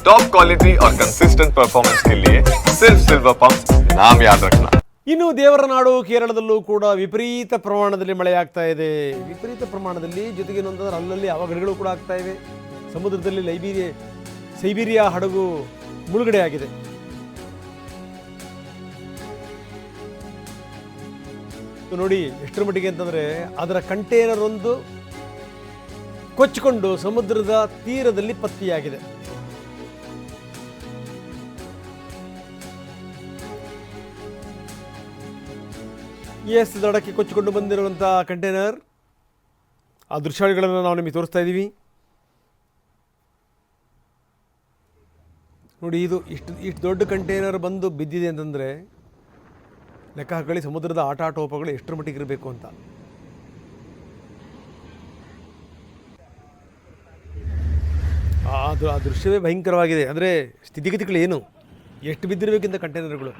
Top quality और consistent performance के लिए सिर्फ सिल्वर पंप नाम याद रखना ಇನ್ನು ದೇವರ ನಾಡು ಕೇರಳದಲ್ಲೂ ಕೂಡ ವಿಪರೀತ ಪ್ರಮಾಣದಲ್ಲಿ ಮಳೆಯಾಗ್ತಾ ಇದೆ ವಿಪರೀತ ಪ್ರಮಾಣದಲ್ಲಿ ಜೊತೆಗೆ ಇನ್ನೊಂದಂದ್ರೆ ಅಲ್ಲಲ್ಲಿ ಅವಘಡಗಳು ಕೂಡ ಆಗ್ತಾ ಇವೆ ಸಮುದ್ರದಲ್ಲಿ ಲೈಬೀರಿಯಾ ಸೈಬೀರಿಯಾ ಹಡಗು ಮುಳುಗಡೆ ಆಗಿದೆ ಇದು ನೋಡಿ ಎಷ್ಟರ ಮಟ್ಟಿಗೆ ಅಂತಂದರೆ ಅದರ ಕಂಟೈನರ್ ಒಂದು ಕೊಚ್ಚಿಕೊಂಡು ಸಮುದ್ರದ ತೀರದಲ್ಲಿ ಪತ್ತೆಯಾಗಿದೆ ಎಸ್ ದಡಕ್ಕೆ ಕೊಚ್ಚಿಕೊಂಡು ಬಂದಿರುವಂಥ ಕಂಟೈನರ್ ಆ ದೃಶ್ಯಾವಳಿಗಳನ್ನು ನಾವು ನಿಮಗೆ ತೋರಿಸ್ತಾ ಇದ್ದೀವಿ ನೋಡಿ, ಇದು ಇಷ್ಟು ಇಷ್ಟು ದೊಡ್ಡ ಕಂಟೈನರ್ ಬಂದು ಬಿದ್ದಿದೆ ಅಂತಂದರೆ ಲೆಕ್ಕ ಹಾಕೊಳ್ಳಿ, ಸಮುದ್ರದ ಆಟ ಆಟೋಪಗಳು ಎಷ್ಟರ ಮಟ್ಟಿಗೆ ಇರಬೇಕು ಅಂತ. ಆ ದೃಶ್ಯವೇ ಭಯಂಕರವಾಗಿದೆ. ಅಂದರೆ ಸ್ಥಿತಿಗತಿಗಳು ಏನು? ಎಷ್ಟು ಬಿದ್ದಿರಬೇಕಿಂತ ಕಂಟೈನರ್ಗಳು